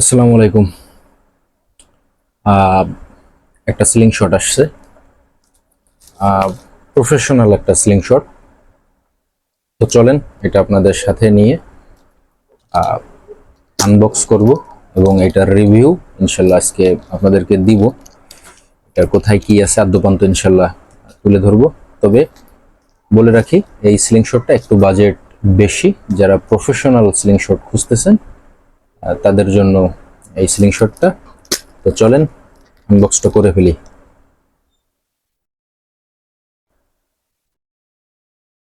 আসসালামু আলাইকুম। একটা স্লিং শট আসছে। প্রফেশনাল একটা স্লিং শট তো চলেন, এটা আপনাদের সাথে নিয়ে আনবক্স করব এবং এটার রিভিউ ইনশাল্লাহ আজকে আপনাদেরকে দিব। এটার কোথায় কি আছে আদ্যপান্ত ইনশাল্লাহ তুলে ধরবো। তবে বলে রাখি, এই স্লিং শটটা একটু বাজেট বেশি। যারা প্রফেশনাল স্লিং শট খুঁজতেছেন তাদের জন্য এই স্লিং শটটা তো চলেন আনবক্সটা করে ফেলি।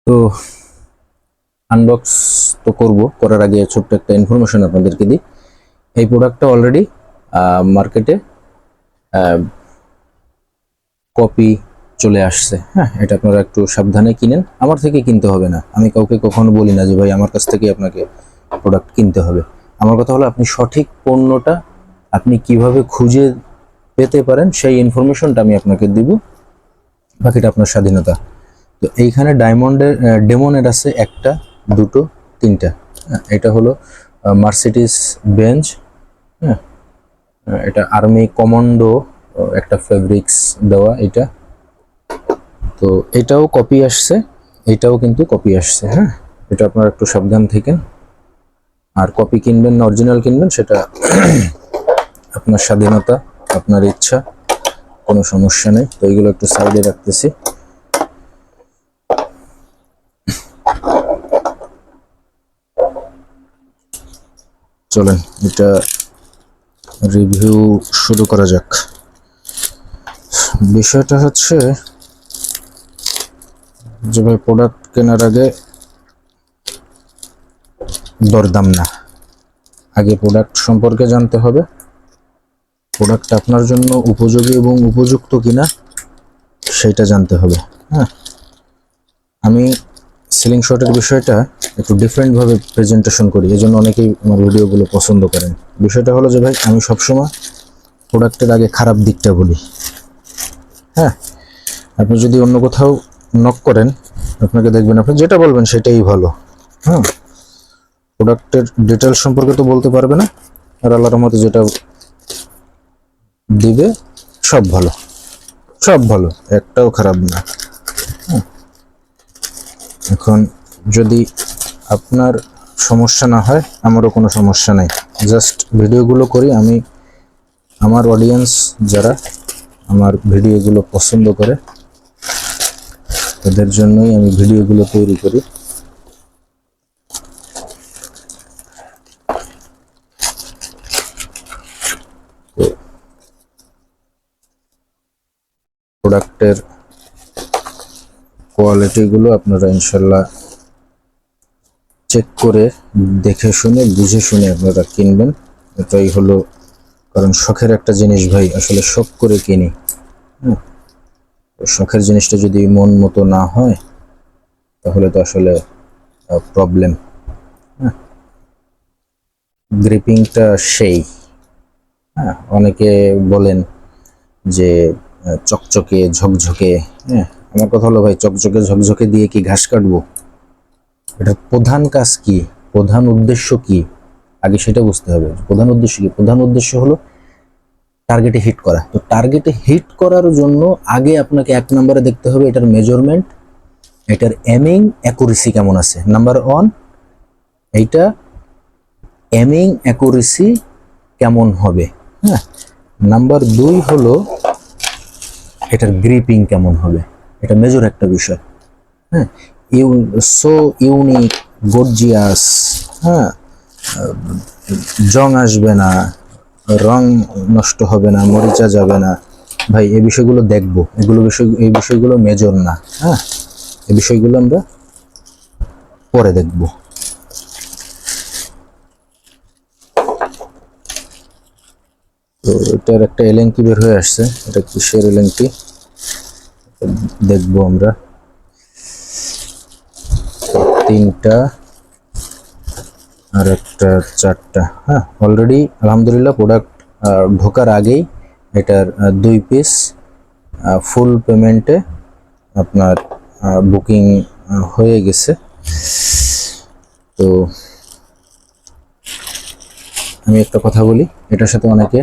তো আনবক্স তো করব, করার আগে ছোট্ট একটা ইনফরমেশন আপনাদেরকে দিই। এই প্রোডাক্টটা অলরেডি মার্কেটে কপি চলে আসছে। হ্যাঁ এটা আপনারা একটু সাবধানে কিনেন। আমার থেকে কিনতে হবে না। আমি কাউকে কখনো বলি না যে, ভাই, আমার কাছ থেকে আপনাকে প্রোডাক্ট কিনতে হবে। আমার কথা হলো আপনি সঠিক পণ্যটা আপনি কীভাবে খুঁজে পেতে পারেন সেই ইনফরমেশনটা আমি আপনাকে দিব। বাকিটা আপনার স্বাধীনতা। তো এইখানে ডায়মন্ডের ডেমনের আছে একটা দুটো তিনটা। হ্যাঁ, এটা হলো মার্সিডিস বেঞ্চ হ্যাঁ এটা আর্মি কমান্ডো একটা ফেব্রিক্স দেওয়া এটা। তো এটাও কপি আসছে এটাও কিন্তু কপি আসছে হ্যাঁ। এটা আপনারা একটু সাবধান থেকেন আর কপি কিনবেন না অরিজিনাল কিনবেন, সেটা আপনার স্বাধীনতা, আপনার ইচ্ছা, কোনো সমস্যা নেই। তো এইগুলো একটু সাইডে রাখতেছি। চলেন, এটা রিভিউ শুরু করা যাক। বিষয়টা হচ্ছে, যে ভাই প্রোডাক্ট কেনার আগে দরদাম না। আগে প্রোডাক্ট সম্পর্কে জানতে হবে। প্রোডাক্ট আপনার জন্য উপযোগী এবং উপযুক্ত কিনা, সেটা জানতে হবে হ্যাঁ? আমি সিলিং শটের বিষয়টা একটু ডিফারেন্টভাবে প্রেজেন্টেশন করি এই জন্য অনেকেই আমার ভিডিওগুলো পছন্দ করেন। বিষয়টা হলো যে ভাই, আমি সবসময় প্রোডাক্টের আগে খারাপ দিকটা বলি হ্যাঁ? আপনি যদি অন্য কোথাও নক করেন, আপনাকে দেখবেন, আপনি যেটা বলবেন সেটাই ভালো হ্যাঁ? প্রোডাক্টের ডিটেলস সম্পর্কে তো বলতে পারবে না। আর আল্লাহর মতো যেটা দিবে, সব ভালো। সব ভালো, একটাও খারাপ না। এখন যদি আপনার সমস্যা না হয়, আমারও কোনো সমস্যা নাই। জাস্ট ভিডিওগুলো করি, আমি আমার অডিয়েন্স যারা আমার ভিডিওগুলো পছন্দ করে, তাদের জন্যই আমি ভিডিওগুলো তৈরি করি। প্রোডাক্টের কোয়ালিটিগুলো আপনারা ইনশাল্লাহ চেক করে দেখে শুনে, বুঝে শুনে আপনারা কিনবেন। এটাই হলো কারণ শখের একটা জিনিস ভাই, আসলে শখ করে কিনি। শখের জিনিসটা যদি মন মতো না হয়, তাহলে তো আসলে প্রবলেম গ্রিপিংটা সেই। হ্যাঁ অনেকে বলেন যে চকচকে, ঝকঝকে হ্যাঁ আমার কথা হলো ভাই, চকচকে, ঝকঝকে দিয়ে কি ঘাস কাটবো? এটা প্রধান কাজ কি? প্রধান উদ্দেশ্য কি? আগে সেটা বুঝতে হবে। প্রধান উদ্দেশ্য কি? প্রধান উদ্দেশ্য হলো টার্গেটে হিট করা। তো টার্গেটে হিট করার জন্য আগে আপনাকে এক নম্বরে দেখতে হবে এটার মেজারমেন্ট এটার এমিং অ্যাকুরেসি কেমন আছে? নাম্বার ওয়ান এইটা এমিং অ্যাকুরেসি কেমন হবে? হ্যাঁ নাম্বার দুই হলো এটার গ্রিপিং কেমন হবে? এটা মেজর একটা বিষয়। হ্যাঁ? ইউ সো ইউনিক গর্জিয়াস হ্যাঁ? জং আসবে না, রং নষ্ট হবে না, মরিচা যাবে না। ভাই, এই বিষয়গুলো দেখব। এগুলো বিষয়, এই বিষয়গুলো মেজর না হ্যাঁ? এই বিষয়গুলো আমরা পরে দেখব। তো এটার একটা এলেঙ্কি বের হয়ে আসছে। এটা কিসের এলেঙ্কি দেখব আমরা। তিনটা আর একটা চারটা। হ্যাঁ অলরেডি আলহামদুলিল্লাহ প্রোডাক্ট ঢোকার আগেই এটার দুই পিস ফুল পেমেন্টে আপনার বুকিং হয়ে গেছে। তো আমি একটা কথা বলি, এটার সাথে অনেকে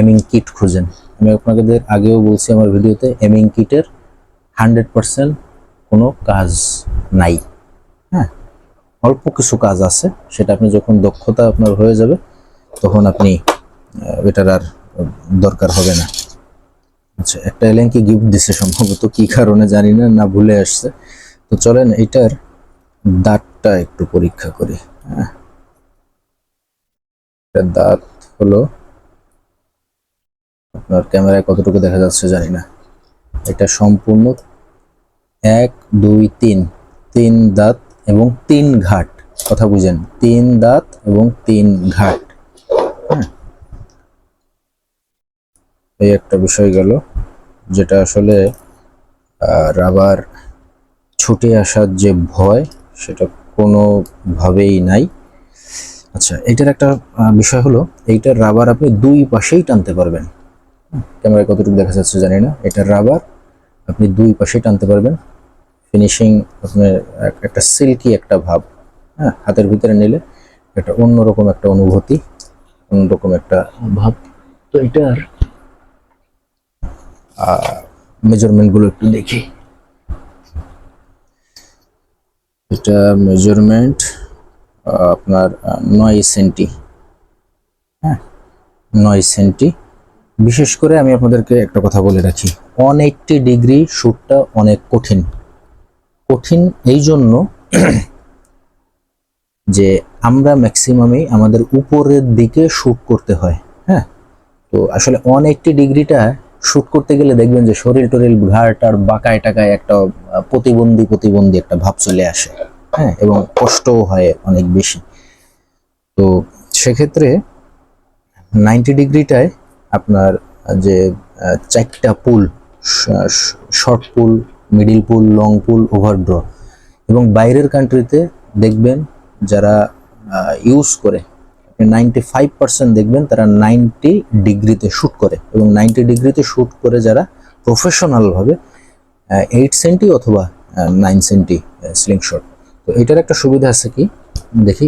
এমিং কিট খুঁজেন। আমি আপনাদের আগেও বলছি আমার ভিডিওতে এমিং কিটের হান্ড্রেড পার্সেন্ট কোনো কাজ নাই। হ্যাঁ অল্প কিছু কাজ আছে, সেটা আপনি যখন দক্ষতা আপনার হয়ে যাবে, তখন আপনি এটার আর দরকার হবে না। আচ্ছা একটা এলেনকে গিফট দিছে সম্ভবত, কি কারণে জানি না না ভুলে আসছে। তো চলেন, এটার দাঁতটা একটু পরীক্ষা করি। হ্যাঁ দাঁত হলো আপনার ক্যামেরায় কতটুকু দেখা যাচ্ছে জানি না। এটা সম্পূর্ণ এক, দুই, তিন। তিন দাঁত এবং তিন ঘাট। কথা বুঝেন। তিন দাঁত এবং তিন ঘাট। এই একটা বিষয় গেল, যেটা আসলে রাবার ছুটে আসার যে ভয়, সেটা কোনোভাবেই নাই। আচ্ছা এটার একটা বিষয় হলো এইটার রাবার আপনি দুই পাশেই টানতে পারবেন। ক্যামেরায় কতটুকু দেখা যাচ্ছে জানি না। এটার রাবার আপনি দুই পাশে টানতে পারবেন। ফিনিশিং আপনার একটা সিল্কি একটা ভাব হ্যাঁ হাতের ভিতরে নিলে এটা অন্যরকম একটা অনুভূতি অন্যরকম একটা ভাব। তো এটার মেজারমেন্টগুলো একটু দেখি। এটা মেজারমেন্ট আপনার নয় সেন্টি হ্যাঁ নয় সেন্টি বিশেষ করে আমি আপনাদেরকে একটা কথা বলে রাখি। ওয়ান এইট্টি ডিগ্রি শ্যুটটা অনেক কঠিন। কঠিন এই জন্য যে আমরা ম্যাক্সিমামই আমাদের উপরের দিকে শ্যুট করতে হয় হ্যাঁ? তো আসলে ওয়ান এইট্টি ডিগ্রিটা শ্যুট করতে গেলে দেখবেন যে শরীর টরিল ঘাট আর বাঁকায় টাকায় একটা প্রতিবন্ধী প্রতিবন্ধী একটা ভাব চলে আসে হ্যাঁ? এবং কষ্টও হয় অনেক বেশি। তো সেক্ষেত্রে নাইনটি ডিগ্রিটায় আপনার যে চারটা pull short pull middle pull long pull overdraw এবং বাইরের কান্ট্রিতে দেখবেন যারা ইউজ করে নাইনটি ফাইভ পার্সেন্ট দেখবেন তারা নাইনটি ডিগ্রিতে শ্যুট করে। এবং নাইনটি ডিগ্রিতে শ্যুট করে যারা প্রফেশনালভাবে এইট সেন্টি অথবা নাইন সেন্টি স্লিং শট তো এটার একটা সুবিধা আছে কি? দেখি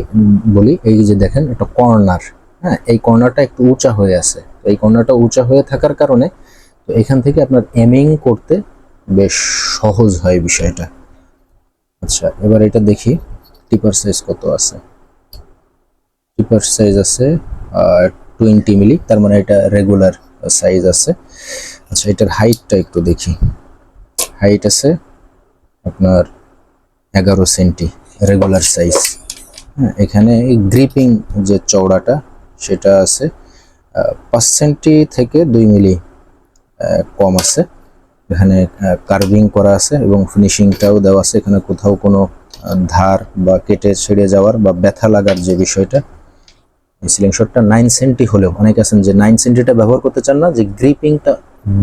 বলি, এই যে দেখেন, একটা কর্নার হ্যাঁ এই কর্নারটা একটু উঁচা হয়ে আছে। এই কর্নারটা উঁচা হয়ে থাকার কারণে, তো এখান থেকে আপনার এমিং করতে বেশ সহজ হয় বিষয়টা। আচ্ছা এবার এটা দেখি টিপার সাইজ কত আছে? টিপার সাইজ আছে টোয়েন্টি মিলি তার মানে এটা রেগুলার সাইজ আছে। আচ্ছা এটার হাইটটা একটু দেখি। হাইট আছে আপনার এগারো সেন্টি রেগুলার সাইজ হ্যাঁ এখানে গ্রিপিং যে চওড়াটা, সেটা আছে সেন্টি থেকে দুই মিলি কম আছে। এখানে কার্ভিং করা আছে এবং ফিনিশিংটাও দেওয়া আছে। এখানে কোথাও কোনো ধার বা কেটে ছেড়ে যাওয়ার বা ব্যথা লাগার যে বিষয়টা, এই সিলিং শটটা নাইন সেন্টি হলেও, অনেকে আছেন যে নাইন সেন্টিটা ব্যবহার করতে চান না, যে গ্রিপিংটা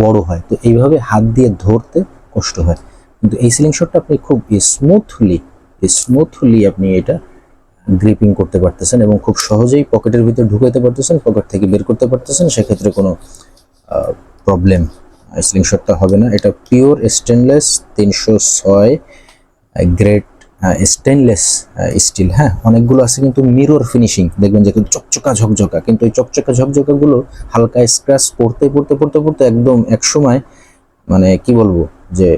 বড় হয়। তো এইভাবে হাত দিয়ে ধরতে কষ্ট হয়। কিন্তু এই সিলিং শটটা আপনি খুব স্মুথলি স্মুথলি আপনি এটা গ্রিপিং করতে পারতেছেন এবং খুব সহজেই পকেটের ভিতরে ঢুকাইতে পারতেছেন, পকেট থেকে বের করতে পারতেছেন, সেক্ষেত্রে কোনো প্রবলেম স্লিং শটটা হবে না। এটা পিওর স্টেনলেস তিনশো ছয় গ্রেট স্টেনলেস স্টিল হ্যাঁ অনেকগুলো আছে কিন্তু মিরর ফিনিশিং দেখবেন যে চকচকা ঝকঝকা, কিন্তু এই চকচকা ঝকঝকাগুলো হালকা স্ক্র্যাচ পড়তে পড়তে পড়তে পড়তে একদম এক সময় মানে কি বলব, যে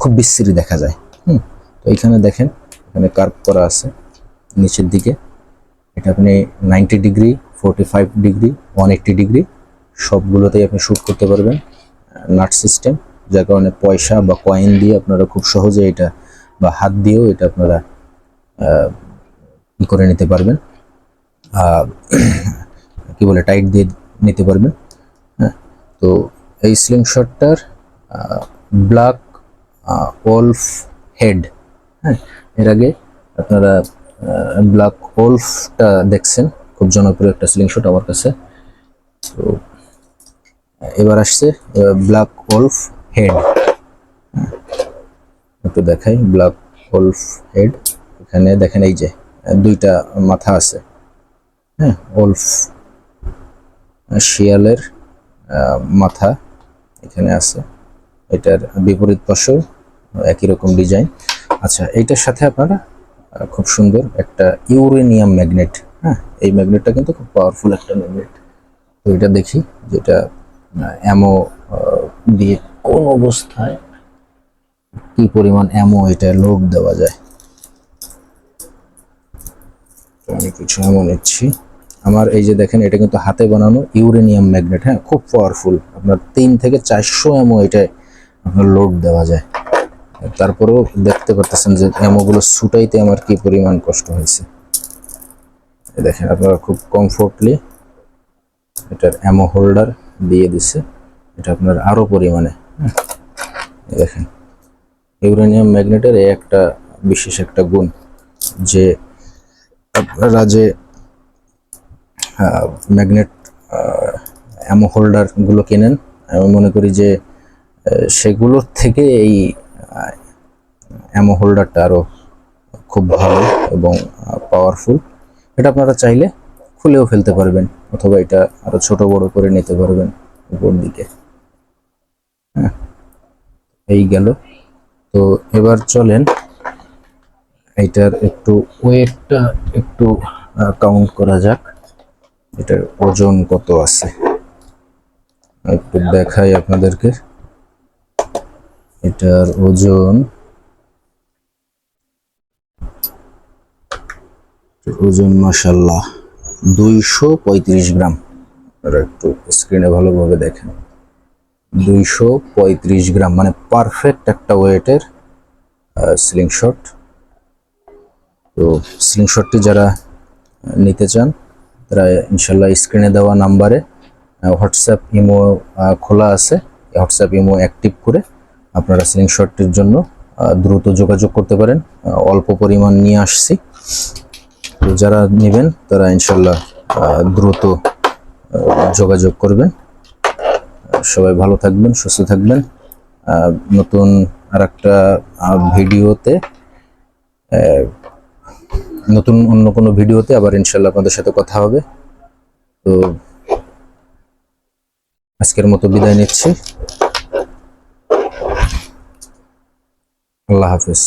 খুব বিশ্রী দেখা যায়। হুম, তো এখানে দেখেন এখানে কার্ভ করা আছে, নিচের দিকে। এটা আপনি ninety degree forty five degree one eighty degree সবগুলোতেই আপনি শ্যুট করতে পারবেন নাট সিস্টেম যার কারণে পয়সা বা কয়েন দিয়ে আপনারা খুব সহজে এটা বা হাত দিয়েও এটা আপনারা করে নিতে পারবেন। কি বলে টাইট দিয়ে নিতে পারবেন হ্যাঁ? তো এই স্লিং শটটার ব্ল্যাক ওলফ হেড হ্যাঁ? এর আগে আপনারা ব্ল্যাক ওলফটা দেখছেন। খুব জনপ্রিয় একটা স্লিং শট আমার কাছে। তো, এবার আসছে ব্ল্যাক ওলফ হেড। একটু দেখাই, ব্ল্যাক ওলফ হেড। এখানে দেখেন এই যে, দুইটা মাথা আছে। হ্যাঁ ওলফ শিয়ালের মাথা এখানে আছে। এটার বিপরীত পাশেও একই রকম ডিজাইন। আচ্ছা এইটার সাথে আপনারা খুব সুন্দর একটা ইউরেনিয়াম ম্যাগনেট হ্যাঁ? এই ম্যাগনেটটা কিন্তু খুব পাওয়ারফুল একটা ম্যাগনেট। তো এটা দেখি, যেটা অ্যামো দিয়ে কোন অবস্থায় কি পরিমাণ অ্যামো এটা লোড দেওয়া যায়। আমি কিছু অ্যামো নিচ্ছি। আমার এই যে দেখেন, এটা কিন্তু হাতে বানানো ইউরেনিয়াম ম্যাগনেট হ্যাঁ? খুব পাওয়ারফুল আপনার তিন থেকে চারশো অ্যামো এটায় আপনার লোড দেওয়া যায়। তারপরেও দেখতে পারতেছেন যে অ্যামোগুলো ছুটাইতে আমার কি পরিমাণ কষ্ট হয়েছে। দেখেন, আপনারা খুব কমফোর্টলি এটার অ্যামো হোল্ডার দিয়ে দিছে। এটা আপনার আরও পরিমাণে। দেখেন ইউরেনিয়াম ম্যাগনেটের এই একটা বিশেষ একটা গুণ যে আপনারা যে ম্যাগনেট অ্যামো হোল্ডারগুলো কেনেন, আমি মনে করি যে সেগুলোর থেকে এই অ্যামো হোল্ডারটা আরও খুব ভালো এবং পাওয়ারফুল এটা আপনারা চাইলে খুলেও ফেলতে পারবেন, অথবা এটা আরও ছোট বড় করে নিতে পারবেন উপর দিকে। হ্যাঁ এই গেল। তো এবার চলেন, এটার একটু ওয়েটটা একটু কাউন্ট করা যাক। এটার ওজন কত আছে? একটু দেখাই আপনাদেরকে। এটার ওজন ওজন মাসাল্লাহ দুইশো পঁয়ত্রিশ গ্রাম। আপনারা একটু স্ক্রিনে ভালোভাবে দেখেন। দুইশো পঁয়ত্রিশ গ্রাম মানে পারফেক্ট একটা ওয়েটের স্লিং শট তো স্লিং শটটি যারা নিতে চান, তারা ইনশাল্লাহ স্ক্রিনে দেওয়া নাম্বারে হোয়াটসঅ্যাপ ইমো খোলা আছে। হোয়াটসঅ্যাপ ইমো অ্যাক্টিভ করে আপনারা স্লিং জন্য দ্রুত যোগাযোগ করতে পারেন। অল্প পরিমাণ নিয়ে আসছি। তো যারা নেবেন, তারা ইনশাল্লাহ দ্রুত যোগাযোগ করবেন। সবাই ভালো থাকবেন, সুস্থ থাকবেন। নতুন আর একটা ভিডিওতে নতুন অন্য কোনো ভিডিওতে আবার ইনশাল্লাহ আপনাদের সাথে কথা হবে। তো আজকের মতো বিদায় নিচ্ছি। আল্লাহ হাফিজ।